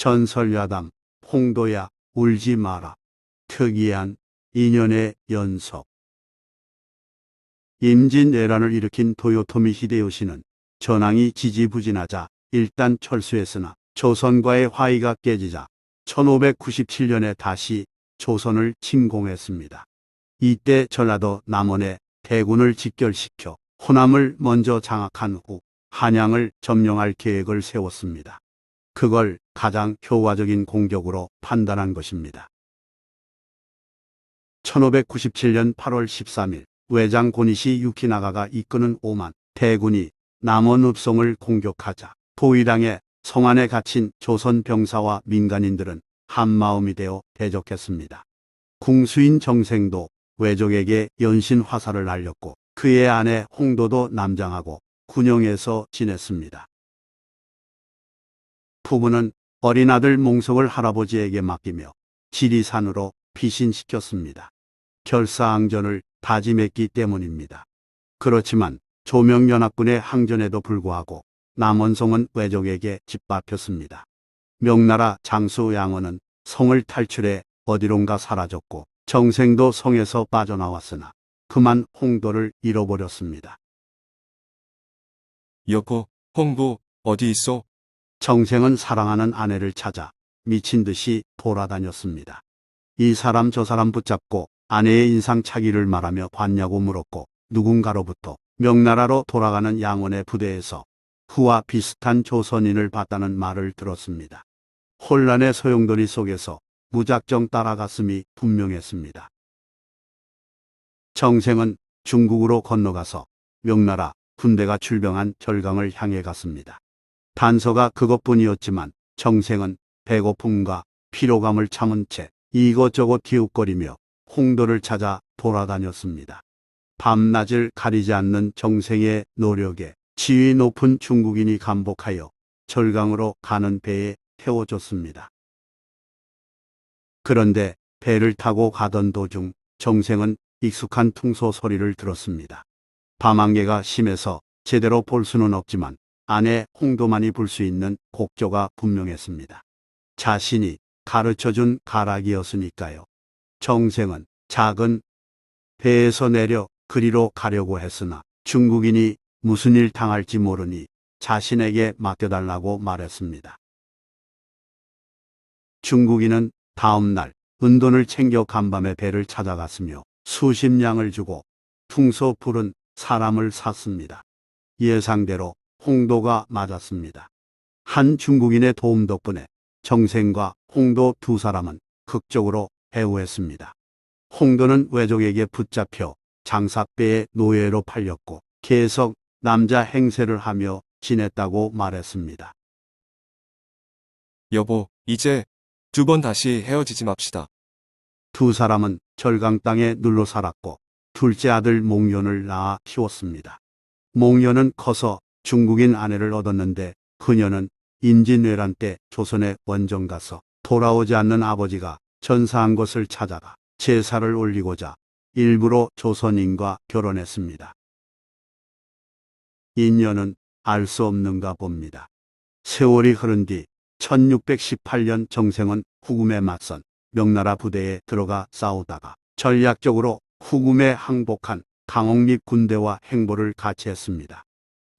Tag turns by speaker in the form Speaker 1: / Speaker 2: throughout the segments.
Speaker 1: 전설야담 홍도야 울지 마라. 특이한 인연의 연속. 임진왜란을 일으킨 도요토미 히데요시는 전황이 지지부진하자 일단 철수했으나 조선과의 화의가 깨지자 1597년에 다시 조선을 침공했습니다. 이때 전라도 남원에 대군을 직결시켜 호남을 먼저 장악한 후 한양을 점령할 계획을 세웠습니다. 그걸 가장 효과적인 공격으로 판단한 것입니다. 1597년 8월 13일 외장 고니시 유키나가가 이끄는 5만 대군이 남원 읍성을 공격하자 도의당에 성 안에 갇힌 조선 병사와 민간인들은 한마음이 되어 대적했습니다. 궁수인 정생도 외족에게 연신 화살을 날렸고 그의 아내 홍도도 남장하고 군영에서 지냈습니다. 부부는 어린 아들 몽석을 할아버지에게 맡기며 지리산으로 피신시켰습니다. 결사항전을 다짐했기 때문입니다. 그렇지만 조명연합군의 항전에도 불구하고 남원성은 외적에게 짓밟혔습니다. 명나라 장수 양원은 성을 탈출해 어디론가 사라졌고 정생도 성에서 빠져나왔으나 그만 홍도를 잃어버렸습니다.
Speaker 2: 여보, 홍도 어디 있어?
Speaker 1: 정생은 사랑하는 아내를 찾아 미친 듯이 돌아다녔습니다. 이 사람 저 사람 붙잡고 아내의 인상차기를 말하며 봤냐고 물었고 누군가로부터 명나라로 돌아가는 양원의 부대에서 그와 비슷한 조선인을 봤다는 말을 들었습니다. 혼란의 소용돌이 속에서 무작정 따라갔음이 분명했습니다. 정생은 중국으로 건너가서 명나라 군대가 출병한 절강을 향해 갔습니다. 단서가 그것뿐이었지만 정생은 배고픔과 피로감을 참은 채 이것저것 기웃거리며 홍도를 찾아 돌아다녔습니다. 밤낮을 가리지 않는 정생의 노력에 지위 높은 중국인이 감복하여 절강으로 가는 배에 태워줬습니다. 그런데 배를 타고 가던 도중 정생은 익숙한 퉁소 소리를 들었습니다. 밤안개가 심해서 제대로 볼 수는 없지만 안에 홍도만이 불수 있는 곡조가 분명했습니다. 자신이 가르쳐준 가락이었으니까요. 정생은 작은 배에서 내려 그리로 가려고 했으나 중국인이 무슨 일 당할지 모르니 자신에게 맡겨달라고 말했습니다. 중국인은 다음 날 은돈을 챙겨 간밤에 배를 찾아갔으며 수십 냥을 주고 퉁소 푸른 사람을 샀습니다. 예상대로 홍도가 맞았습니다. 한 중국인의 도움 덕분에 정생과 홍도 두 사람은 극적으로 해우했습니다. 홍도는 외족에게 붙잡혀 장사배의 노예로 팔렸고 계속 남자 행세를 하며 지냈다고 말했습니다.
Speaker 2: 여보, 이제 두 번 다시 헤어지지 맙시다.
Speaker 1: 두 사람은 절강 땅에 눌러 살았고 둘째 아들 몽연을 낳아 키웠습니다. 몽연은 커서 중국인 아내를 얻었는데 그녀는 임진왜란 때 조선에 원정 가서 돌아오지 않는 아버지가 전사한 것을 찾아가 제사를 올리고자 일부러 조선인과 결혼했습니다. 인연은 알 수 없는가 봅니다. 세월이 흐른 뒤 1618년 정생은 후금에 맞선 명나라 부대에 들어가 싸우다가 전략적으로 후금에 항복한 강옥립 군대와 행보를 같이 했습니다.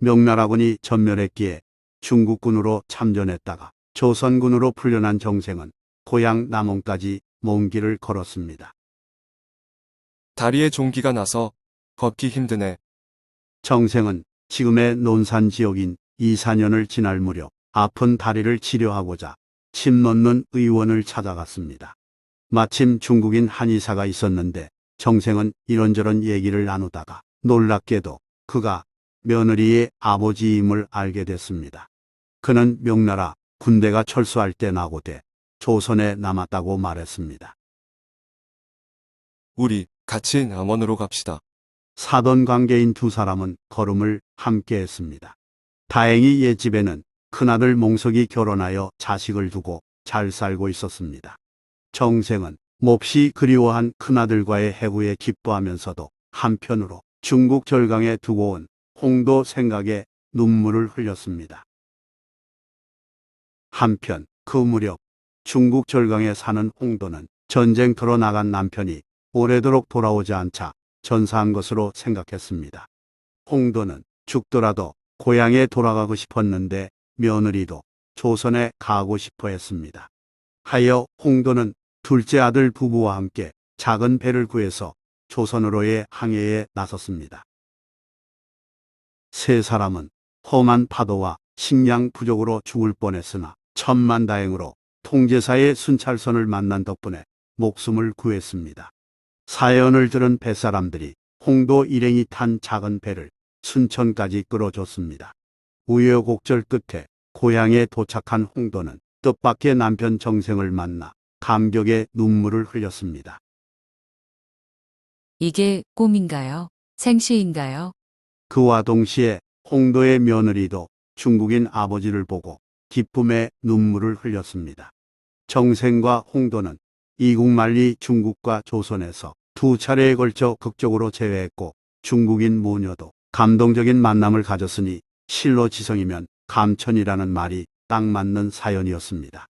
Speaker 1: 명나라군이 전멸했기에 중국군으로 참전했다가 조선군으로 풀려난 정생은 고향 남원까지 먼 길을 걸었습니다.
Speaker 2: 다리에 종기가 나서 걷기 힘드네.
Speaker 1: 정생은 지금의 논산 지역인 이사년을 지날 무렵 아픈 다리를 치료하고자 침 놓는 의원을 찾아갔습니다. 마침 중국인 한의사가 있었는데 정생은 이런저런 얘기를 나누다가 놀랍게도 그가 며느리의 아버지임을 알게 됐습니다. 그는 명나라 군대가 철수할 때 나고돼 조선에 남았다고 말했습니다.
Speaker 2: 우리 같이 남원으로 갑시다.
Speaker 1: 사돈 관계인 두 사람은 걸음을 함께 했습니다. 다행히 옛 집에는 큰아들 몽석이 결혼하여 자식을 두고 잘 살고 있었습니다. 정생은 몹시 그리워한 큰아들과의 해구에 기뻐하면서도 한편으로 중국 절강에 두고 온 홍도 생각에 눈물을 흘렸습니다. 한편 그 무렵 중국 절강에 사는 홍도는 전쟁터로 나간 남편이 오래도록 돌아오지 않자 전사한 것으로 생각했습니다. 홍도는 죽더라도 고향에 돌아가고 싶었는데 며느리도 조선에 가고 싶어 했습니다. 하여 홍도는 둘째 아들 부부와 함께 작은 배를 구해서 조선으로의 항해에 나섰습니다. 세 사람은 험한 파도와 식량 부족으로 죽을 뻔했으나 천만 다행으로 통제사의 순찰선을 만난 덕분에 목숨을 구했습니다. 사연을 들은 뱃사람들이 홍도 일행이 탄 작은 배를 순천까지 끌어줬습니다. 우여곡절 끝에 고향에 도착한 홍도는 뜻밖의 남편 정생을 만나 감격의 눈물을 흘렸습니다.
Speaker 3: 이게 꿈인가요? 생시인가요?
Speaker 1: 그와 동시에 홍도의 며느리도 중국인 아버지를 보고 기쁨의 눈물을 흘렸습니다. 정생과 홍도는 이국 말리 중국과 조선에서 두 차례에 걸쳐 극적으로 재회했고 중국인 모녀도 감동적인 만남을 가졌으니 실로 지성이면 감천이라는 말이 딱 맞는 사연이었습니다.